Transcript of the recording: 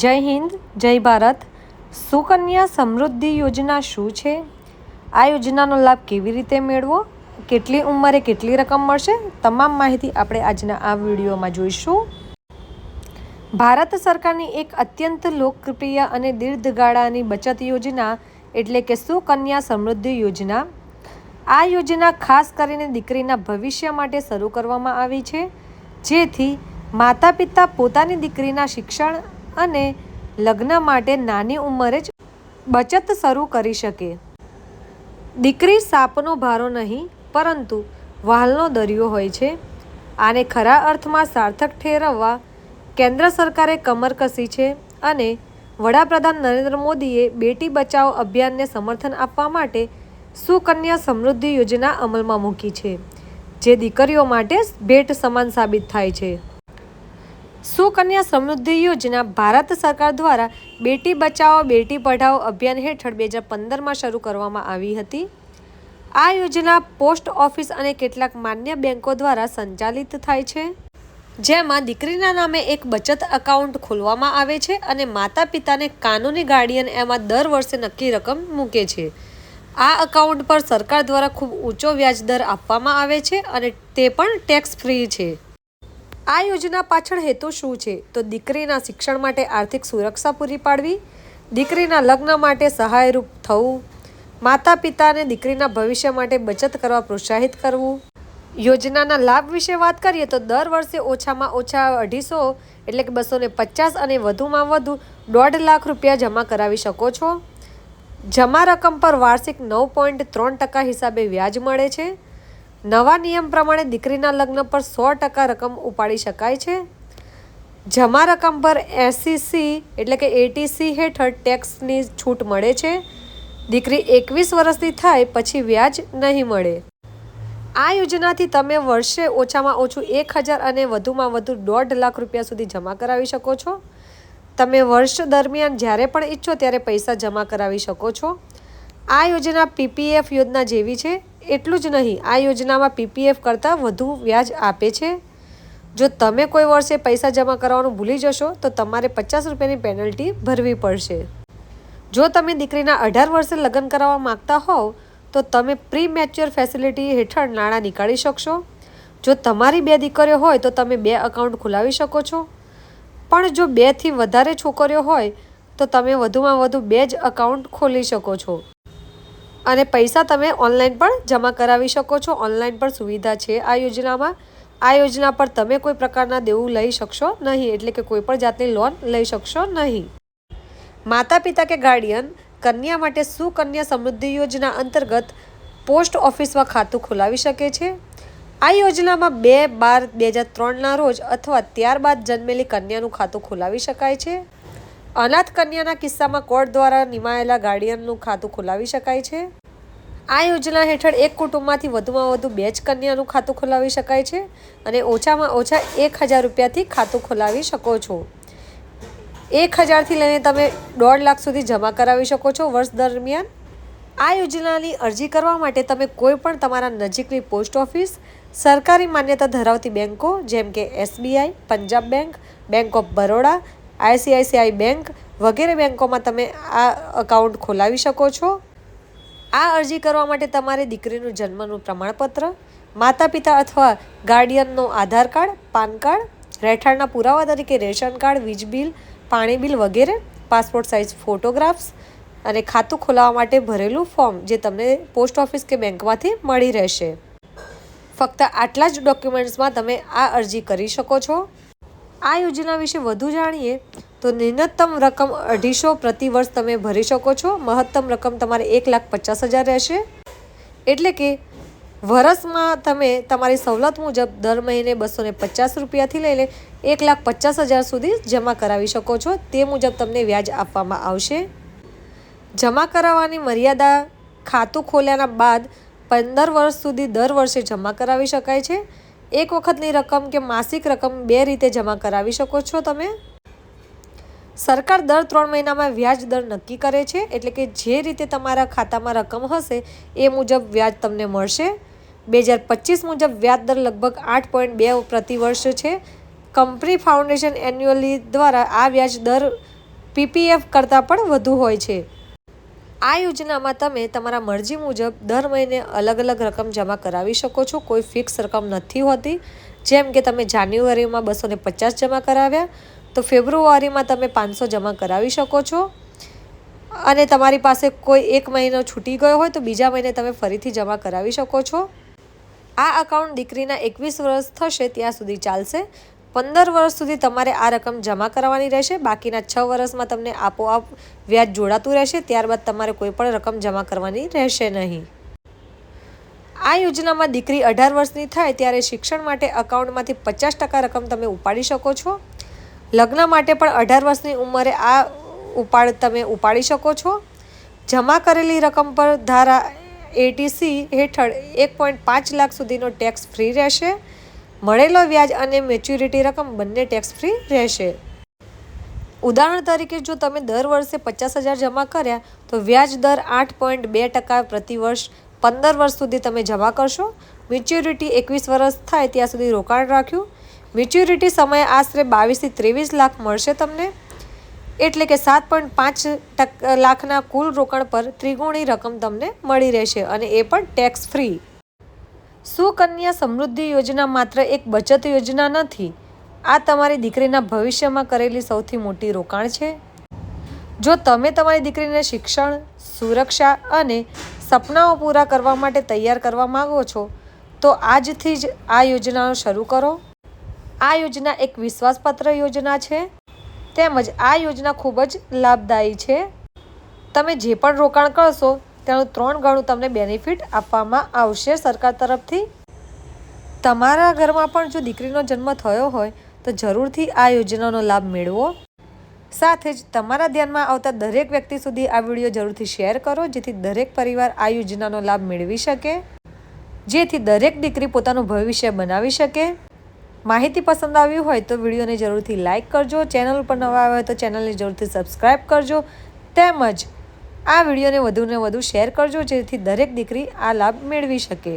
જય હિન્દ, જય ભારત. સુકન્યા સમૃદ્ધિ યોજના શું છે? આ યોજનાનો લાભ કેવી રીતે મેળવો? કેટલી ઉંમરે કેટલી રકમ મળશે? તમામ માહિતી આપણે આજના આ વિડીયોમાં જોઈશું. ભારત સરકારની એક અત્યંત લોકપ્રિય અને દીર્ઘગાળાની બચત યોજના એટલે કે સુકન્યા સમૃદ્ધિ યોજના. આ યોજના ખાસ કરીને દીકરીના ભવિષ્ય માટે શરૂ કરવામાં આવી છે. જેથી માતા પિતા પોતાની દીકરીના શિક્ષણ અને લગ્ન માટે નાની ઉંમરે જ બચત શરૂ કરી શકે. દીકરી સાપનો ભારો નહીં, પરંતુ વહાલનો દરિયો હોય છે. આને ખરા અર્થમાં સાર્થક ઠેરવવા કેન્દ્ર સરકારે કમર કસી છે અને વડાપ્રધાન નરેન્દ્ર મોદીએ બેટી બચાવો અભિયાનને સમર્થન આપવા માટે સુકન્યા સમૃદ્ધિ યોજના અમલમાં મૂકી છે, જે દીકરીઓ માટે ભેટ સમાન સાબિત થાય છે. સુકન્યા સમૃદ્ધિ યોજના ભારત સરકાર દ્વારા બેટી બચાવો, બેટી પઢાઓ અભિયાન હેઠળ બે હજાર પંદરમાં શરૂ કરવામાં આવી હતી. આ યોજના પોસ્ટ ઓફિસ અને કેટલાક માન્ય બેંકો દ્વારા સંચાલિત થાય છે. જેમાં દીકરીના નામે એક બચત એકાઉન્ટ ખોલવામાં આવે છે અને માતા પિતાને કાનૂની ગાર્ડિયન એમાં દર વર્ષે નક્કી રકમ મૂકે છે. આ એકાઉન્ટ પર સરકાર દ્વારા ખૂબ ઊંચો વ્યાજ દર આપવામાં આવે છે અને તે પણ ટેક્સ ફ્રી છે. આ યોજના પાછળ હેતુ શું છે? તો દીકરીના શિક્ષણ માટે આર્થિક સુરક્ષા પૂરી પાડવી, દીકરીના લગ્ન માટે સહાયરૂપ થવું માતા પિતાને દીકરીના ભવિષ્ય માટે બચત કરવા પ્રોત્સાહિત કરવું. યોજનાના લાભ વિશે વાત કરીએ તો દર વર્ષે ઓછામાં ઓછા અઢીસો એટલે કે બસો પચાસ અને વધુમાં વધુ દોઢ લાખ રૂપિયા જમા કરાવી શકો છો. જમા રકમ પર વાર્ષિક નવ પોઈન્ટ ત્રણ ટકા હિસાબે વ્યાજ મળે છે. નવા નિયમ પ્રમાણે દીકરીના લગ્ન પર સો ટકા રકમ ઉપાડી શકાય છે. જમા રકમ પર એસીસી એટલે કે એટીસી હેઠળ ટેક્સની છૂટ મળે છે. દીકરી એકવીસ વર્ષની થાય પછી વ્યાજ નહીં મળે. આ યોજનાથી તમે વર્ષે ઓછામાં ઓછું એક હજાર અને વધુમાં વધુ દોઢ લાખ રૂપિયા સુધી જમા કરાવી શકો છો. તમે વર્ષ દરમિયાન જ્યારે પણ ઈચ્છો ત્યારે પૈસા જમા કરાવી શકો છો. આ યોજના પીપીએફ યોજના જેવી છે. એટલું જ નહીં, આ યોજનામાં પીપીએફ કરતાં વધુ વ્યાજ આપે છે. જો તમે કોઈ વર્ષે પૈસા જમા કરવાનું ભૂલી જશો, તો તમારે પચાસ રૂપિયાની પેનલ્ટી ભરવી પડશે. જો તમે દીકરીના અઢાર વર્ષે લગ્ન કરાવવા માગતા હોવ, તો તમે પ્રી મેચ્યોર ફેસિલિટી હેઠળ નાણાં નીકાળી શકશો. જો તમારી બે દીકરીઓ હોય, તો તમે બે અકાઉન્ટ ખોલાવી શકો છો. પણ જો બેથી વધારે છોકરીઓ હોય, તો તમે વધુમાં વધુ બે જ અકાઉન્ટ ખોલી શકો છો. અને પૈસા તમે ઓનલાઈન પણ જમા કરાવી શકો છો. ઓનલાઈન પણ સુવિધા છે આ યોજનામાં. આ યોજના પર તમે કોઈ પ્રકારના દેવું લઈ શકશો નહીં, એટલે કે કોઈ પણ જાતની લોન લઈ શકશો નહીં. માતા પિતા કે ગાર્ડિયન કન્યા માટે સુકન્યા સમૃદ્ધિ યોજના અંતર્ગત પોસ્ટ ઓફિસમાં ખાતું ખોલાવી શકે છે. આ યોજનામાં બે બાર બે હજાર ત્રણના રોજ અથવા ત્યારબાદ જન્મેલી કન્યાનું ખાતું ખોલાવી શકાય છે. અનાથ કન્યાના કિસ્સામાં કોર્ટ દ્વારા નિમાયેલા ગાર્ડિયનનું ખાતું ખોલાવી શકાય છે? આ યોજના હેઠળ એક કુટુંબમાંથી વધુમાં વધુ બે જ કન્યાનું ખાતું ખોલાવી શકાય છે અને ઓછામાં ઓછા એક હજાર રૂપિયાથી ખાતું ખોલાવી શકો છો. એક હજારથી લઈને તમે દોઢ લાખ સુધી જમા કરાવી શકો છો વર્ષ દરમિયાન. આ યોજનાની અરજી કરવા માટે તમે કોઈ પણ તમારા નજીકની પોસ્ટ ઓફિસ, સરકારી માન્યતા ધરાવતી બેન્કો જેમ કે SBI, Punjab bank bank of Baroda ICICI bank વગેરે બેંકોમાં તમે આ અકાઉન્ટ ખોલાવી શકો છો. આ અરજી કરવા માટે તમારે દીકરીનું જન્મનું પ્રમાણપત્ર માતા પિતા અથવા ગાર્ડિયનનો આધાર કાર્ડ, પાન કાર્ડ, રહેઠાણના પુરાવા તરીકે રેશન કાર્ડ, વીજ બિલ, પાણી બિલ વગેરે, પાસપોર્ટ સાઇઝ ફોટોગ્રાફ્સ અને ખાતું ખોલાવવા માટે ભરેલું ફોર્મ જે તમને પોસ્ટ ઓફિસ કે બેંકમાંથી મળી રહેશે. ફક્ત આટલા જ ડોક્યુમેન્ટ્સમાં તમે આ અરજી કરી શકો છો. આ યોજના વિશે વધુ જાણીએ તો ન્યૂનતમ રકમ અઢીસો પ્રતિ વર્ષ તમે ભરી શકો છો. મહત્તમ રકમ તમારે એક લાખ પચાસ હજાર રહેશે. એટલે કે વરસમાં તમે તમારી સવલત મુજબ દર મહિને બસો ને પચાસ રૂપિયાથી લઈને એક લાખ પચાસ હજાર સુધી જમા કરાવી શકો છો. તે મુજબ તમને વ્યાજ આપવામાં આવશે. જમા કરાવવાની મર્યાદા ખાતું ખોલ્યાના બાદ પંદર વર્ષ સુધી દર વર્ષે જમા કરાવી શકાય છે. એક વખતની રકમ કે માસિક રકમ બે રીતે જમા કરાવી શકો છો તમે? સરકાર દર ત્રણ મહિનામાં વ્યાજ દર નક્કી કરે છે, એટલે કે જે રીતે તમારા ખાતામાં રકમ હશે, એ મુજબ વ્યાજ તમને મળશે. બે હજાર પચીસ મુજબ વ્યાજ દર લગભગ આઠ પોઈન્ટ બે પ્રતિ વર્ષ છે. કંપની ફાઉન્ડેશન એન્યુઅલી દ્વારા આ વ્યાજ દર પીપીએફ કરતાં પણ વધુ હોય છે. આ યોજનામાં તમે તમારા મરજી મુજબ દર મહિને અલગ અલગ રકમ જમા કરાવી શકો છો. કોઈ ફિક્સ રકમ નથી હોતી. જેમ કે તમે જાન્યુઆરીમાં બસો ને પચાસ જમા કરાવ્યા, તો ફેબ્રુઆરીમાં તમે પાંચસો જમા કરાવી શકો છો. અને તમારી પાસે કોઈ એક મહિનો છૂટી ગયો હોય, તો બીજા મહિને તમે ફરીથી જમા કરાવી શકો છો. આ અકાઉન્ટ દીકરીના એકવીસ વર્ષ થશે, ત્યાં સુધી ચાલશે. પંદર વર્ષ સુધી તમારે આ રકમ જમા કરાવવાની રહેશે. બાકીના છ વર્ષમાં તમને આપોઆપ વ્યાજ જોડાતું રહેશે. ત્યારબાદ તમારે કોઈ પણ રકમ જમા કરવાની રહેશે નહીં. આ યોજનામાં દીકરી અઢાર વર્ષની થાય ત્યારે શિક્ષણ માટે અકાઉન્ટમાંથી પચાસ ટકા રકમ તમે ઉપાડી શકો છો. લગ્ન માટે પણ અઢાર વર્ષની ઉંમરે આ ઉપાડ તમે ઉપાડી શકો છો. જમા કરેલી રકમ પર ધારા એટીસી હેઠળ એક પોઈન્ટ પાંચ લાખ સુધીનો ટેક્સ ફ્રી રહેશે. મળેલો વ્યાજ અને મેચ્યુરિટી રકમ બંને ટેક્સ ફ્રી રહેશે. ઉદાહરણ તરીકે જો તમે દર વર્ષે પચાસ હજાર જમા કર્યા, તો વ્યાજ દર આઠ પોઈન્ટ બે ટકા પ્રતિ વર્ષ પંદર વર્ષ સુધી તમે જમા કરશો. મેચ્યુરિટી એકવીસ વર્ષ થાય ત્યાં સુધી રોકાણ રાખ્યું. મેચ્યુરિટી સમયે આશરે બાવીસથી ત્રેવીસ લાખ મળશે તમને. એટલે કે સાત પોઈન્ટ પાંચ ટકા લાખના કુલ રોકાણ પર ત્રિગુણી રકમ તમને મળી રહેશે અને એ પણ ટેક્સ ફ્રી સુકન્યા સમૃદ્ધિ યોજના માત્ર એક બચત યોજના નથી, આ તમારી દીકરીના ભવિષ્યમાં કરેલી સૌથી મોટી રોકાણ છે. જો તમે તમારી દીકરીને શિક્ષણ, સુરક્ષા અને સપનાઓ પૂરા કરવા માટે તૈયાર કરવા માગો છો, તો આજથી જ આ યોજનાઓ શરૂ કરો. આ યોજના એક વિશ્વાસપાત્ર યોજના છે. તેમજ આ યોજના ખૂબ જ લાભદાયી છે. તમે જે પણ રોકાણ કરશો તેનું ત્રણ ગણું તમને બેનિફિટ આપવામાં આવશે સરકાર તરફથી. તમારા ઘરમાં પણ જો દીકરીનો જન્મ થયો હોય, તો જરૂરથી આ યોજનાનો લાભ મેળવો. સાથે જ તમારા ધ્યાનમાં આવતા દરેક વ્યક્તિ સુધી આ વીડિયો જરૂરથી શેર કરો, જેથી દરેક પરિવાર આ યોજનાનો લાભ મેળવી શકે. જેથી દરેક દીકરી પોતાનું ભવિષ્ય બનાવી શકે. માહિતી પસંદ આવી હોય તો વિડીયોને જરૂરથી લાઇક કરજો. ચેનલ ઉપર નવા આવ્યા હોય તો ચેનલને જરૂરથી સબસ્ક્રાઈબ કરજો. તેમજ આ વિડીયોને વધુને વધુ શેર કરજો જેથી દરેક દીકરી આ લાભ મેળવી શકે.